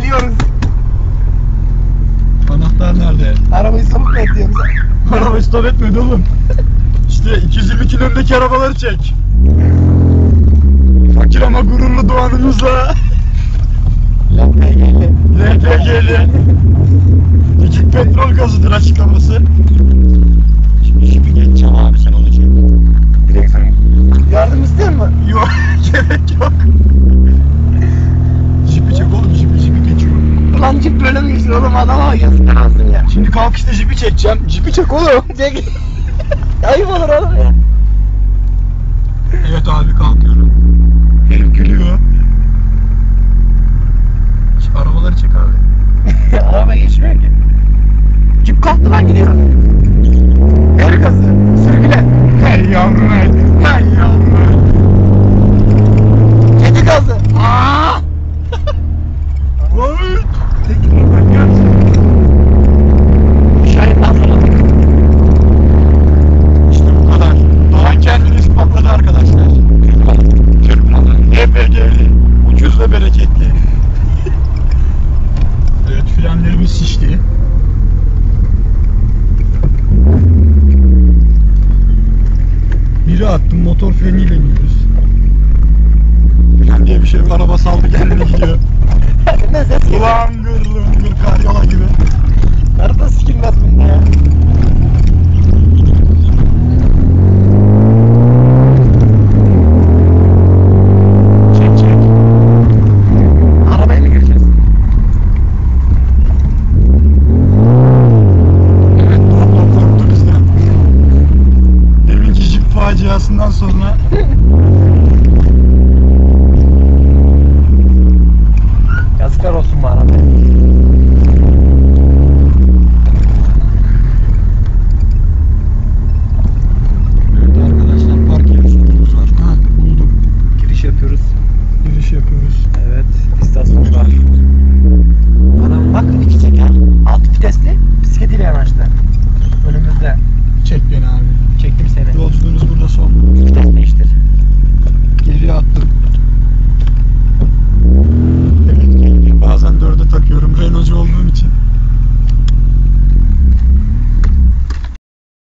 Geliyoruz. Anahtar nerede? Arabayı sabık mı ediyor bize? Araba stop etmedi oğlum. İşte 220 kilo öndeki arabaları çek. Fakir ama gururlu doğanımızla. LPG'li. LPG'li. Dikik petrol gazıdır açıklaması. Şimdi jipi geçeceğim abi sen onu çek. Direksiyon. Yardım istiyor musun? Yok gerek yok. Jipi çek oğlum jipi jipi geçiyor. Cip böyle mi geçiyor oğlum adama yazıklar olsun ya. Şimdi kalk işte jipi çekeceğim. Jipi çek oğlum. Çek. Ayıp olur oğlum ya. Evet abi kalkıyorum. Herif gülüyor. Şu arabaları çek abi. Araba geçmiyor ki. Cip kalktı lan gidiyor. Attım motor freniyle gidiyoruz. Fren diye bir şey yok. Araba saldı kendini gidiyor. Ulan faciasından sonra Yazıklar olsun bu arabaya.